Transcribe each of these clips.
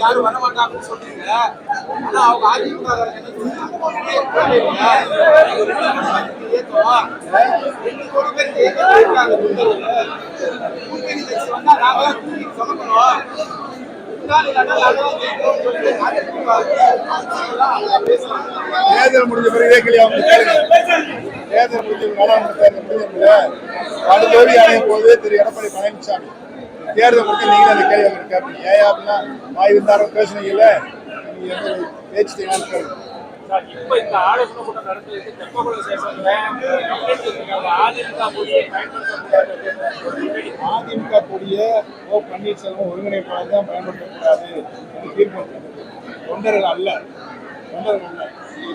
யாரும் வர மாட்டாங்கன்னு சொல்றீங்க ஆனா அவங்க அதிமுக. தேர்தல் முடிஞ்ச பிறகு இதே கேளுங்க. தேர்தல் முடிஞ்ச நாடாளுமன்ற தேர்தல் முடிஞ்ச படுதோல்வி அடையும் போது திரு எடப்பாடி பழனிசாமி. தேர்தல் முடிஞ்சு நீங்க அந்த கேள்வி அவங்க கேட்பீங்க. ஏன் அப்படின்னா வாய் வந்தாரோ பேசுனீங்கல்ல நீங்க எந்த பேச்சுட்டீங்கன்னு கேளுங்க. சார், இப்ப இந்த ஆலோசனை கூட்டம் நடத்துறதுக்கு தெப்பக்குளம் ஸ்டேஷன்ல கம்ப்ளைண்ட் வச்சிருக்காங்க. அதிமுக கூடிய ஓ பன்னீர்செல்வம் ஒருங்கிணைப்பாளர் தான் பயன்படுத்தக்கூடாது என்று தீர்ப்பு. தொண்டர்கள் அல்ல. தொண்டர்கள் அல்ல.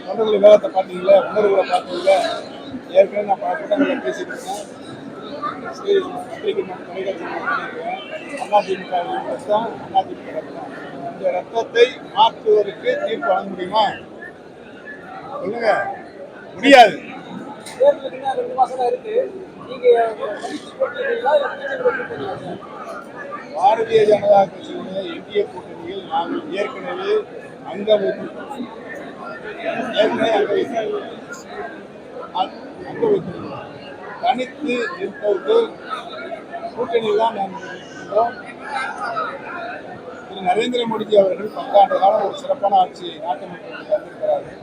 தொண்டர்கள் வேகத்தை பார்த்தீங்களா? தொண்டர்களை பார்த்தீங்களா? ஏற்கனவே நான் பல கூட்டங்களில் பேசிட்டு இருக்கேன். சரி, பத்திரிகை மற்றும் தொலைக்காட்சி பண்ணியிருக்கேன். அதிமுக ரத்தம் அதிமுக ரத்தம் இந்த ரத்தத்தை மாற்றுவதற்கு தீர்ப்பு வழங்க முடியுமா? சொல்லுங்க. முடியாது. பாரதிய ஜனதா கட்சியுடைய இந்திய கூட்டணியில் நாங்கள் ஏற்கனவே அங்க ஏற்கனவே அங்க தனித்து நிற்பதற்கு கூட்டணியில் தான் நாங்கள் இருக்கிறோம் திரு நரேந்திர மோடிஜி அவர்கள் பத்தாண்டு காலம் ஒரு சிறப்பான ஆட்சியை நாட்டு மக்களுக்கு தந்திருக்கிறார்கள்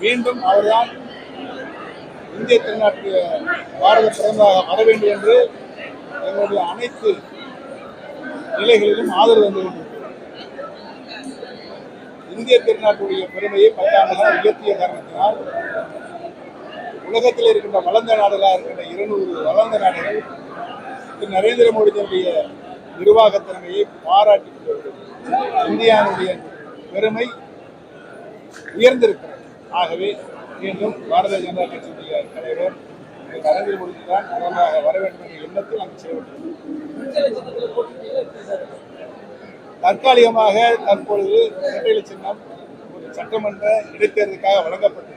மீண்டும் அவர்தான் இந்திய திருநாட்டு பாரத பிரதமராக வர வேண்டும் என்று எங்களுடைய அனைத்து நிலைகளிலும் ஆதரவு வந்து கொண்டிருக்கிறது இந்திய திருநாட்டுடைய பெருமையை பத்தாண்டுகள் உயர்த்திய காரணத்தினால் உலகத்தில் இருக்கின்ற வளர்ந்த நாடுகளாக இருக்கின்ற இருநூறு வளர்ந்த நாடுகள் திரு நரேந்திர மோடியினுடைய நிர்வாக பாராட்டி இந்தியாவுடைய பெருமை உயர்ந்திருக்கிறது. ஆகவே மீண்டும் பாரதிய ஜனதா கட்சியுடைய தலைவர் நரேந்திர மோடி தான் பிரதமராக வர வேண்டும் என்ற எண்ணத்தில் அங்கு செயல்பட்டது சின்னத்துல போட்டியிட்டீங்களா? எப்படி சார்? தற்காலிகமாக தற்பொழுது இரட்டையிலை சின்னம் ஒரு சட்டமன்ற இடைத்தேர்தலுக்காக வழங்கப்பட்டது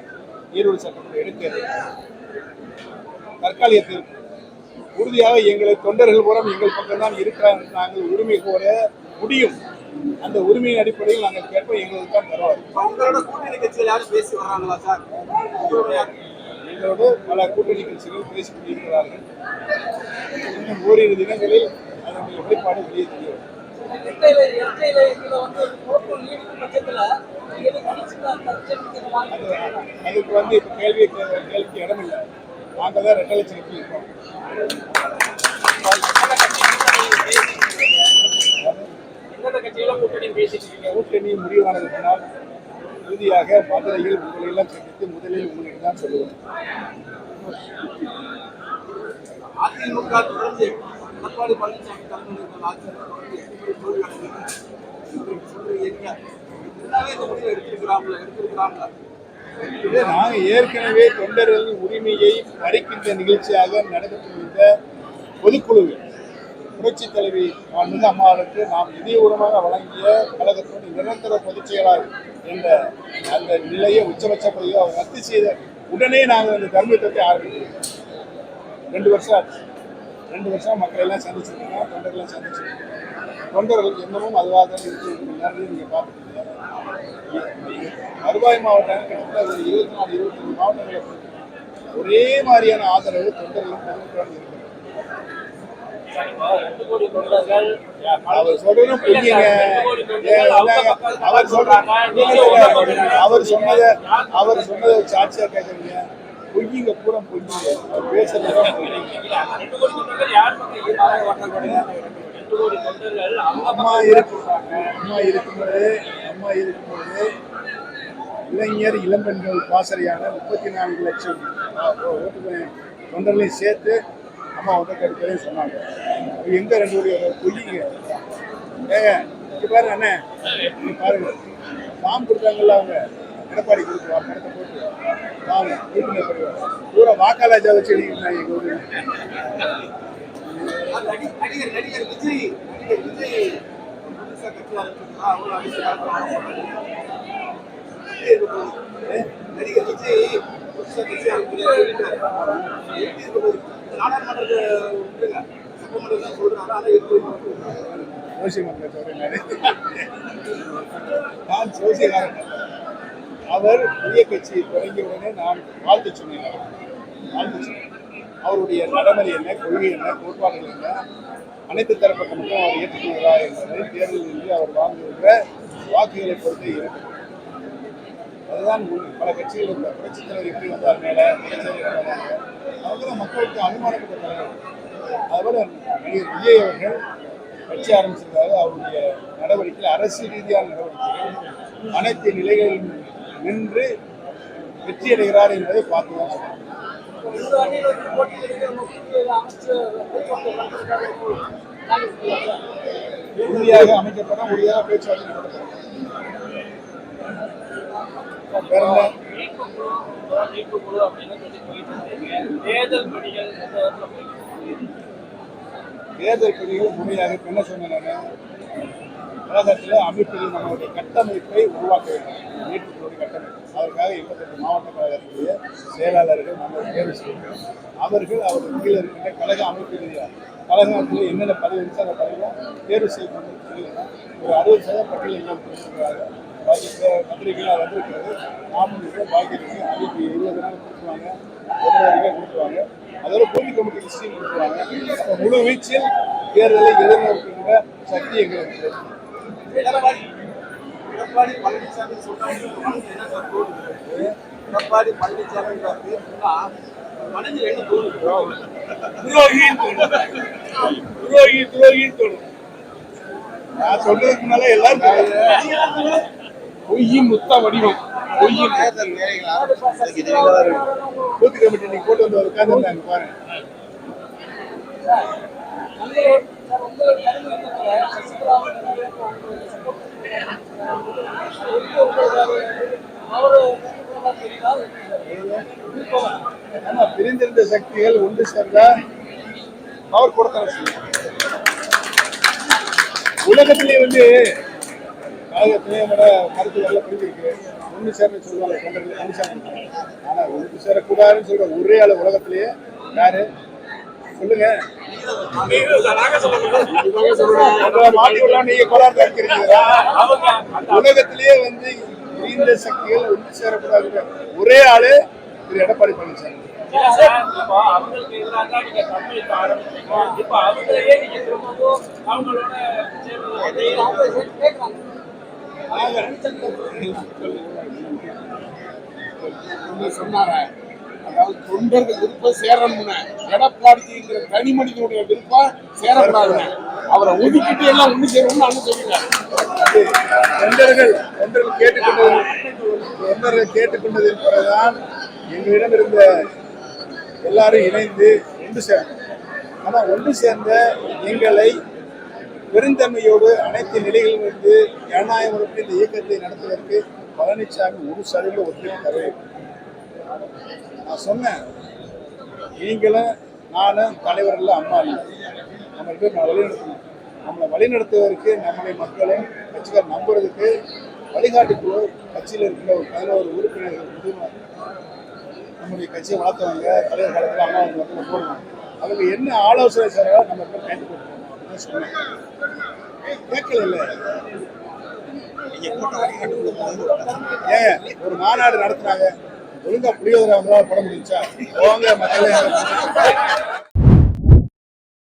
ஈரோடு சட்டமன்ற இடைத்தேர்தல் தற்காலிக தீர்ப்பு உறுதியாக எங்களை தொண்டர்கள் மூலம் எங்கள் பக்கம் தான் இருக்கிறார் நாங்கள் உரிமை கோர முடியும். அந்த உரிமையின் அடிப்படையில் நாங்கள் கேட்போம். எங்களுக்கு தான் தருவார். எங்களோடு பல கூட்டணி கட்சிகள் பேசிக் கொண்டிருக்கிறார்கள். இன்னும் ஓரிரு தினங்களில் அதனுடைய வெளிப்பாடு வெளியே இரட்டையிலை அதுக்கு வந்து இப்போ கேள்வி கேள்விக்கு இடம் இல்லை. நாங்கள் தான் ரெட்டை லட்சம் இருக்கோம் கூட்டணி முடிவானது பின்னால் இறுதியாக மதுரையில் உங்களை எல்லாம் சந்தித்து முதலில் உங்களுக்கு தான் சொல்லுவேன் அதிமுக தொடர்ந்து எடப்பாடி பழனிசாமி தலைமையில் ஆட்சியில் எல்லாமே இந்த முடிவை இது நாங்கள் ஏற்கனவே தொண்டர்களின் உரிமையை பறிக்கின்ற நிகழ்ச்சியாக நடைபெற்றிருந்த பொதுக்குழுவில் புரட்சி தலைவி மாண்புமிகு அம்மாவுக்கு நாம் நிதியுரமாக வழங்கிய கழகத்தினுடைய நிரந்தர பொதுச் செயலாளர் என்ற அந்த நிலையை உச்சபட்ச அவர் ரத்து செய்த உடனே நாங்கள் அந்த தர்மயுத்தத்தை ஆரம்பித்தோம். ரெண்டு வருஷம் ஆச்சு. ரெண்டு வருஷம் மக்கள் எல்லாம் சந்திச்சிருக்காங்க தொண்டர்கள்லாம் சந்திச்சிருக்காங்க. தொண்டர்கள் இன்னமும் அதுவாக தான் இருக்கு நிறைய நீங்கள் பார்த்துருக்கீங்க வருவாய் மாவட்டம் கிட்டத்தட்ட ஒரு இருபத்தி நாலு இருபத்தஞ்சு மாவட்டங்களை ஒரே மாதிரியான ஆதரவு தொண்டர்களும் பொதுமக்களும் இருக்கிறது தொண்டர்கள் அவர் சொல்றதும் புரியுங்க. அவர் சொல்றாங்க அவர் சொன்னதை அவர் சொன்னதை சாட்சியா கேட்குறீங்க பொய்யிங்க பூரா பொய்யிங்க. அவர் பேசுறதுதான் அம்மா இருக்கும் அம்மா இருக்கும்போது அம்மா இருக்கும்போது இளைஞர் இளம்பெண்கள் பாசறையான முப்பத்தி நான்கு லட்சம் தொண்டர்களையும் சேர்த்து அம்மா வந்து எடுப்பதையும் சொன்னாங்க. எங்க ரெண்டு கோடி பொய்யிங்க. ஏங்க பாருங்க அண்ணன் பாருங்க. ஃபார்ம் கொடுத்தாங்கல்ல அவங்க. எடப்பாடி கொடுக்குவா படத்தை போட்டு வாங்க உறுப்பினர் படிவம் பூரா வாக்காளர் வச்சு எழுதிக்கிறாங்க எங்க ஊரில் நடிகர் நடிகர் விஜய் நடிகர் விஜய். நடிகர் விஜய் மக்கள் சொல்றேன் நான் சோசியக்காரன் அல்ல. அவர் புதிய கட்சியை தொடங்கிய உடனே நான் வாழ்த்து சொன்னேன் வாழ்த்து சொன்னேன். அவருடைய நடைமுறை என்ன கொள்கை என்ன கோட்பாடுகள் என்ன அனைத்து தரப்பட்ட மக்களும் அவர் ஏற்றுக்கொள்கிறா என்பதை தேர்தலில் அவர் வாங்குகின்ற வாக்குகளை பொறுத்தே இருக்கு. அதுதான் பல கட்சிகள் இருந்த புரட்சித் தலைவர் எப்படி வந்தார் மேலே புரட்சித் மக்களுக்கு அனுமானப்பட்ட தலைவர். அதுபோல நடிகர் விஜய் அவர்கள் கட்சி ஆரம்பிச்சிருக்காரு. அவருடைய நடவடிக்கைகள் அரசு ரீதியான நடவடிக்கைகள் அனைத்து நிலைகளிலும் நின்று வெற்றி அடைகிறார் என்பதை பார்த்து அமைச்சர் உறுதியாக அமைக்கப்பட உறுதியாக பேச்சுவார்த்தை வேற என்ன? அப்படின்னு சொல்லி தேர்தல் பணிகள் பணிகள் முறையாக என்ன சொன்னேன் கழகத்தில் உலகத்தில் அமைப்புகள் நம்மளுடைய கட்டமைப்பை உருவாக்க வேண்டும். நீட்டுக்குழுடைய கட்டமைப்பு. அதற்காக எண்பத்தெட்டு மாவட்ட கழகத்துடைய செயலாளர்கள் நம்ம தேர்வு செய்யணும் அவர்கள் அவர்கள் கீழே இருக்கின்ற கழக அமைப்பு ரீதியாக கழகத்தில் என்னென்ன பதவி இருந்துச்சோ அந்த பதவியில் தேர்வு செய்யணும் ஒரு அறுபது சதவீத பட்டியல் எல்லாம் கொடுத்துருக்காங்க பாக்கி பே- வந்திருக்கிறது. நாற்பது பேர் பாக்கி இருக்கு. அதுக்கு இருபது நாள் கொடுத்துருவாங்க. பிப்ரவரியில் கொடுத்துருவாங்க. அதோட பூமி கமிட்டி லிஸ்டையும் கொடுத்துருவாங்க. முழு வீச்சில் தேர்தலை எதிர்நோக்குகின்ற சக்தி எங்களுக்கு எடப்பாடி எடப்பாடி பழனிசாமி சொல்றாங்க மனசு என்ன சார் தோணுது? எடப்பாடி பழனிசாமி மனதில் என்ன தோணுது? தோணும். துரோகி துரோகின்னு தோணும் நான் சொல்றதுக்கு முன்னால எல்லாரும். பொய்யின் முத்த வடிவம். பொய்யின் பூத் கமிட்டி இன்னைக்கு போட்டு வந்து உட்காந்துருந்தாங்க பாருங்க. உங்களோட- சார், உங்களோட பிரிந்திருந்த சக்திகள் ஒன்று சேர்ந்த அவர் கொடுத்தாரு உலகத்திலே வந்து கழகத்திலே துணையோட கருத்துக்கள்லாம் பிரிஞ்சிருக்கு ஒன்று சேர்ந்து சொல்லுவாங்க தொண்டர்கள் ஒன்று சேர்ந்து ஆனா ஒன்று சேரக்கூடாதுன்னு சொல்ற ஒரே ஆள் உலகத்திலேயே யாரு? சொல்லுங்க. உலகத்திலேயே வந்து பிரிந்த சக்திகள் ஒன்று சேரக்கூடாதுங்கிற ஒரே ஆளு திரு எடப்பாடி பழனிசாமி. சொன்னார? அதாவது தொண்டர்கள் விருப்பம் சேரணும்னு. எடப்பாடிங்கிற தனி மனிதனுடைய விருப்பம் சேரக்கூடாதுன்னு. அவரை ஒதுக்கிட்டு எல்லாம் ஒண்ணு சேரணும்னு அண்ணன் சொல்லிட்டாரு தொண்டர்கள் தொண்டர்கள் கேட்டுக்கொண்டது தொண்டர்கள் கேட்டுக்கொண்டதின் பிறகுதான் எங்களிடம் இருந்த எல்லாரும் இணைந்து ஒன்று சேர்ந்தோம் ஆனால் ஒன்று சேர்ந்த எங்களை பெருந்தன்மையோடு அனைத்து நிலைகளிலும் இருந்து ஜனநாயக முறைப்படி இந்த இயக்கத்தை நடத்துவதற்கு பழனிசாமி ஒரு சதவீத ஒத்துழைப்பு நான் சொன்னேன். நீங்களும் நானும் தலைவர்கள் அம்மா இல்லை. நம்மளுக்கு நான் வழிநடத்தணும். நம்மளை வழிநடத்துவதற்கு நம்முடைய மக்களும் கட்சிக்கார் நம்புறதுக்கு வழிகாட்டு குழு கட்சியில் இருக்கிற ஒரு பதினோரு உறுப்பினர்கள் முதிர்வாங்க நம்முடைய கட்சியை வளர்த்தவங்க தலைவர் காலத்தில் அம்மா வந்து போடுவாங்க அவங்க என்ன ஆலோசனை செய்யறதோ நம்ம போய் பயந்து கொடுப்போம் சொன்னேன். கேட்கல இல்லை ஏன்? ஒரு மாநாடு நடத்துனாங்க. ஒழுங்கா புளியோதரை அவங்களால போட முடிஞ்சா? போங்க மக்களே.